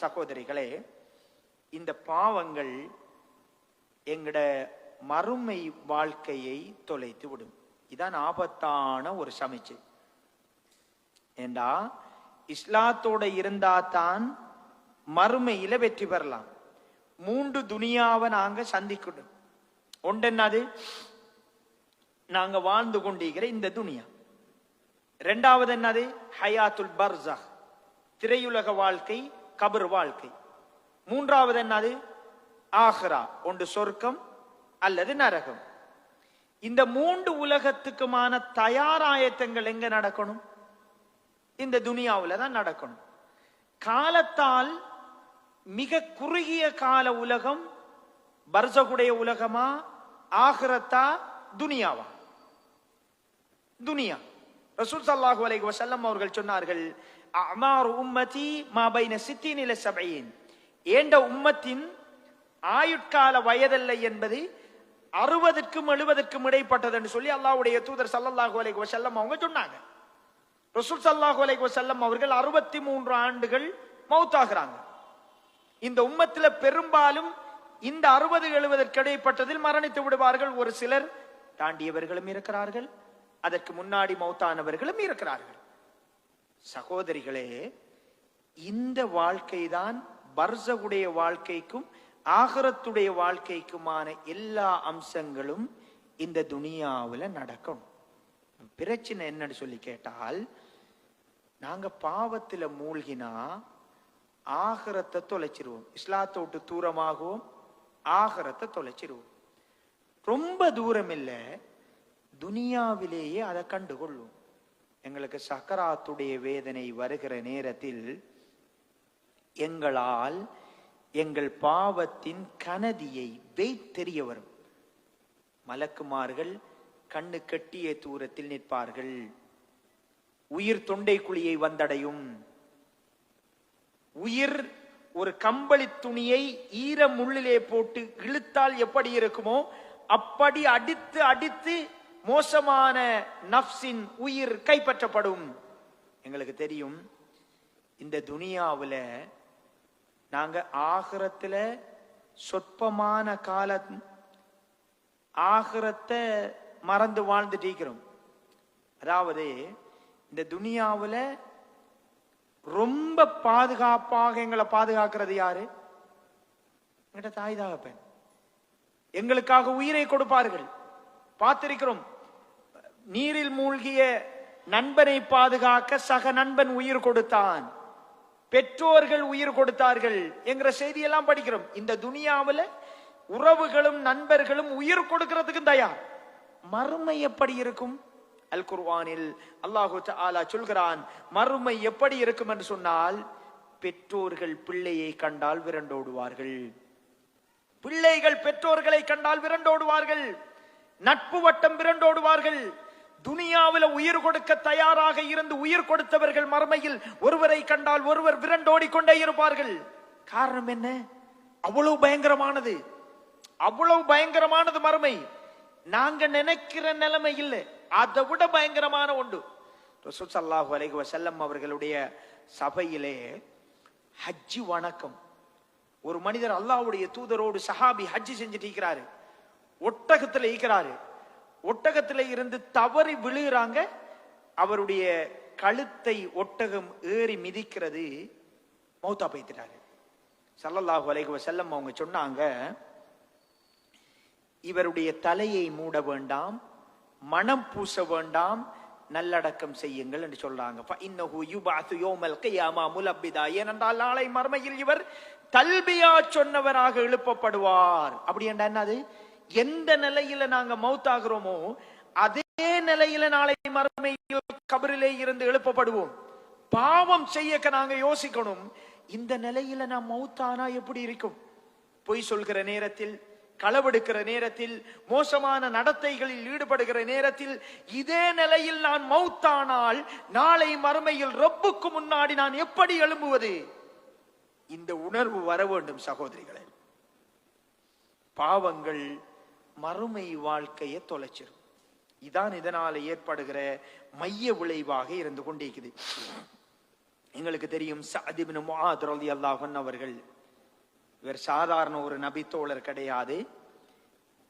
சகோதரிகளே இந்த பாவங்கள் எங்கட மறுமை வாழ்க்கையை தொலைத்து விடும். இதான் ஆபத்தான ஒரு சமைச்சு. ஏண்டா? இஸ்லாத்தோட இருந்தா தான் மறுமையில வெற்றி பெறலாம். மூன்று துனியாவை நாங்க சந்திக்கணும். ஒன்று என்னது? நாங்க வாழ்ந்து கொண்டிருக்கிற இந்த துனியா. ரெண்டாவது என்னது? ஹயாத்துல் பர்சா. திரையுலக வாழ்க்கை கபர் வாழ்க்கை. மூன்றாவது என்னது? ஆஹ்ரா ஒன்று சொர்க்கம் அல்லது நரகம். இந்த மூன்று உலகத்துக்குமான தயாராயத்தங்கள் எங்க நடக்கணும்? இந்த துனியாவில் தான் நடக்கணும். காலத்தால் மிக குறுகிய கால உலகம் பர்சகுடைய உலகமா? ஆகிரத்தா துனியாவா? துனியா. ரசூல் சல்லாஹூ அலைஹி வஸல்லம் அவர்கள் சொன்னார்கள் அமார் உம்மதி மா பைன சித்தீன் இல சபையின் ஏண்ட உம்மத்தின் ஆயுட்கால வயதல்ல என்பது அறுபதுக்கும் எழுபதுக்கும் இடைப்பட்டது என்று சொல்லி அல்லாவுடைய தூதர் ஸல்லல்லாஹு அலைஹி வஸல்லம் அவங்க சொன்னாங்க. ரசூல் சல்லாஹூ அலைஹி வஸல்லம் அவர்கள் அறுபத்தி மூன்று ஆண்டுகள் மௌத்தாகிறாங்க. இந்த உம்மத்தில் பெரும்பாலும் இந்த அறுபது எழுபதற்கு இடைப்பட்டதில் மரணித்து விடுவார்கள். ஒரு சிலர் தாண்டியவர்களும் இருக்கிறார்கள் அதற்கு முன்னாடி மௌத்தானவர்களும் இருக்கிறார்கள். சகோதரிகளே இந்த வாழ்க்கை தான் பர்சகுடைய வாழ்க்கைக்கும் ஆகரத்துடைய வாழ்க்கைக்குமான எல்லா அம்சங்களும் இந்த துனியாவில் நடக்கும். பிரச்சனை என்னன்னு சொல்லி கேட்டால் நாங்க பாவத்தில் மூழ்கினா ஆகரத்தை தொலைச்சிருவோம். இஸ்லாத்தை விட்டு தூரமாகவும் ஆகரத்தை தொலைச்சிருவோம். ரொம்ப தூரம் இல்லை துனியாவிலேயே அதை கண்டுகொள்ளும். எங்களுக்கு சக்கராத்துடைய வேதனை வருகிற நேரத்தில் எங்களால் எங்கள் பாவத்தின் கனதியை வெய்த் தெரிய வரும். மலக்குமார்கள் கண்ணு கட்டிய தூரத்தில் நிற்பார்கள். உயிர் தொண்டை குழியை வந்தடையும். உயிர் ஒரு கம்பளி துணியை ஈர முள்ளிலே போட்டு இழுத்தால் எப்படி இருக்குமோ அப்படி அடித்து அடித்து மோசமான நப்சின் உயிர் கைப்பற்றப்படும். எங்களுக்கு தெரியும் இந்த துனியாவில் நாங்கள் ஆகரத்தில் சொற்பமான கால ஆகரத்தை மறந்து வாழ்ந்துட்டிருக்கிறோம் அதாவது இந்த துனியாவில் ரொம்ப பாதுகாப்பாக எங்களை பாதுகாக்கிறது யாரு? எங்கிட்ட தாய் தகப்பன். எங்களுக்காக உயிரை கொடுப்பார்கள். பார்த்திருக்கிறோம். நீரில் மூழ்கிய நண்பனை பாதுகாக்க சக நண்பன் உயிர் கொடுத்தான். பெற்றோர்கள் உயிர் கொடுத்தார்கள் என்கிற செய்தியெல்லாம் படிக்கிறோம். இந்த துனியாவில் உறவுகளும் நண்பர்களும் உயிர் கொடுக்கிறதுக்கு தயார். மறுமை எப்படி இருக்கும்? அல் குர்வானில் அல்லாஹு ஆலா சொல்கிறான் மறுமை எப்படி இருக்கும்? என்று சொன்னால் பெற்றோர்கள் பிள்ளையை கண்டால் விரண்டோடுவார்கள். பிள்ளைகள் பெற்றோர்களை கண்டால் விரண்டோடுவார்கள். நட்பு வட்டம் விரண்டோடுவார்கள் துனியாவில உயிர் கொடுக்க தயாராக இருந்து உயிர் கொடுத்தவர்கள் மறுமையில் ஒருவரை கண்டால் ஒருவர் விரண்டோடி கொண்டே இருப்பார்கள். காரணம் என்ன? அவ்வளவு பயங்கரமானது. அவ்வளவு பயங்கரமானது மறுமை நாங்க நினைக்கிற நிலைமை இல்லை. அதை விட பயங்கரமான ஒன்று. ரசூல் ஸல்லல்லாஹு அலைஹி வசல்லம் அவர்களுடைய சபையிலே ஹஜ்ஜி வணக்கம். ஒரு மனிதர் அல்லாஹ்வுடைய தூதரோடு சஹாபி ஹஜ்ஜி செஞ்சுட்டு இருக்கிறாரு. ஒட்டகத்தில் ஈக்கிறாரு ஒட்டகத்தில் இருந்து தவறி விழுகிறாங்க. அவருடைய கழுத்தை ஒட்டகம் ஏறி மிதிக்கிறது. மௌத்தா பைத்திட்டாரு சல்லல்லாஹு அலைகுவ செல்லம் அவங்க சொன்னாங்க இவருடைய தலையை மூட வேண்டாம் மனம் பூச வேண்டாம் நல்லடக்கம் செய்யுங்கள் என்று சொல்றாங்க. ஏனென்றால் நாளை மர்மையில் இவர் தல்பியா சொன்னவராக எழுப்பப்படுவார். அப்படி என்றா என்னது? எந்த நிலையில நாங்க மௌத்தாகிறோமோ அதே நிலையில நாளை மறுமையில் கபரிலே இருந்து எழுப்பப்படுவோம். பாவம் செய்யக்க நாங்க யோசிக்கணும். இந்த நிலையில நான் மௌத்தானா எப்படி இருக்கும்? பொய் சொல்கிற நேரத்தில் களவெடுக்கிற நேரத்தில் மோசமான நடத்தைகளில் ஈடுபடுகிற நேரத்தில் இதே நிலையில் நான் மௌத்தானால் நாளை மறுமையில் ரப்புக்கு முன்னாடி நான் எப்படி எழும்புவது? இந்த உணர்வு வர வேண்டும் சகோதரிகளே. பாவங்கள் மறுமை வாழ்க்கையை தொலைச்சிரும். இதான் இதனால ஏற்படுகிற மைய விளைவாக இருந்து கொண்டிருக்குது. எங்களுக்கு தெரியும் சஅதிபின் முஆத் ரலியல்லாஹு அவர்கள். இவர் சாதாரண ஒரு நபித்தோழர் கிடையாது.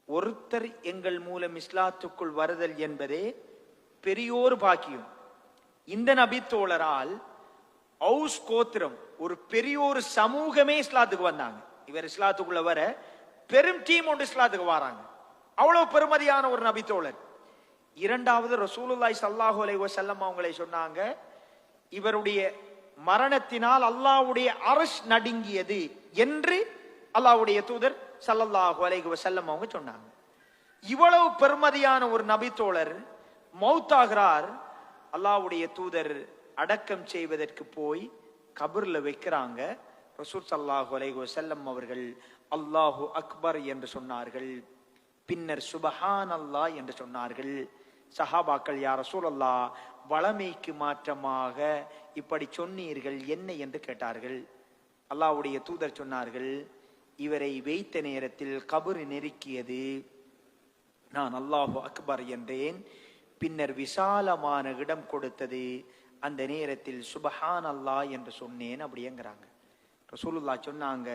ஒருத்தர் எங்கள் மூலம் இஸ்லாத்துக்குள் வருதல் என்பதே பெரியோர் பாக்கியம். இந்த நபித்தோழரால் ஔஸ் கோத்திரம் ஒரு பெரியோர் சமூகமே இஸ்லாத்துக்கு வந்தாங்க. இவர் இஸ்லாத்துக்குள்ள வர பெரும் டீம் ஒன்று இஸ்லாத்துக்கு வராங்க. அவ்வளவு பெருமதியான ஒரு நபித்தோழர். இரண்டாவது ரசூலுல்லாய் சல்லாஹூ அலைஹி செல்லம் அவங்களை சொன்னாங்க இவருடைய மரணத்தினால் அல்லாவுடைய அரஷ் நடுங்கியது என்று அல்லாவுடைய தூதர் ஸல்லல்லாஹு அலைஹி செல்லம் அவங்க சொன்னாங்க. இவ்வளவு பெருமதியான ஒரு நபித்தோழர் மௌத்தாகிறார். அல்லாவுடைய தூதர் அடக்கம் செய்வதற்கு போய் கபர்ல வைக்கிறாங்க. ரசூல் ஸல்லல்லாஹு அலைஹி செல்லம் அவர்கள் அல்லாஹு அக்பர் என்று சொன்னார்கள். பின்னர் சுபஹான் அல்லாஹ் என்று சொன்னார்கள். சஹாபாக்கள் யார் ரசூலல்லா வளமைக்கு மாற்றமாக இப்படி சொன்னீர்கள் என்ன? என்று கேட்டார்கள். அல்லாஹ்வுடைய தூதர் சொன்னார்கள் இவரை வைத்த நேரத்தில் கபரு நெருக்கியது. நான் அல்லாஹு அக்பர் என்றேன். பின்னர் விசாலமான இடம் கொடுத்தது. அந்த நேரத்தில் சுபஹான் அல்லாஹ் என்று சொன்னேன் அப்படிங்கிறாங்க ரசூலுல்லா சொன்னாங்க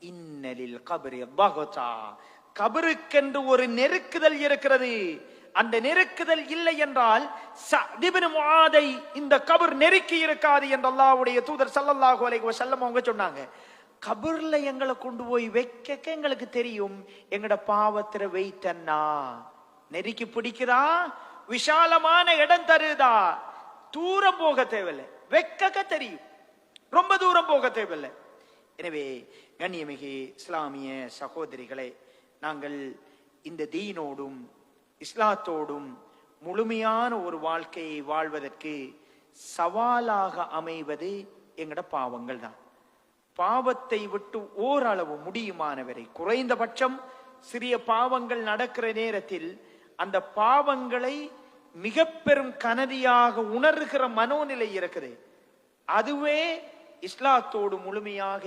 இன்னலில் கபரி பகதா கபருக்கென்று ஒரு நெருக்குதல் இருக்கிறது. அந்த நெருக்குதல் இல்லை என்றால் சஅதிபின் முஆதை இந்த கபர் நெருக்கி இருக்காது என்று அல்லாவுடைய தூதர் சல்லல்லாஹு அலைஹி வஸல்லம் அவங்க சொன்னாங்க. கபர்ல எங்களை கொண்டு போய் வைக்க எங்களுக்கு தெரியும். எங்கட பாவத்திர வைத்தன்னா நெருக்கி பிடிக்குதா? விஷாலமான இடம் தருதா? தூரம் போக தேவையில்லை. வைக்க தெரியும். ரொம்ப தூரம் போக தேவையில்லை. எனவே கண்ணியமிகு இஸ்லாமிய சகோதரிகளே நாங்கள் இந்த தீனோடும் இஸ்லாத்தோடும் முழுமையான ஒரு வாழ்க்கையை வாழ்வதற்கு சவாலாக அமைவது எங்கட பாவங்கள் தான். பாவத்தை விட்டு ஓரளவு முடியுமானவரை குறைந்தபட்சம் சிறிய பாவங்கள் நடக்கிற நேரத்தில் அந்த பாவங்களை மிக பெரும் கனதியாக உணர்கிற மனோநிலை இருக்குது. அதுவே இஸ்லாத்தோடு முழுமையாக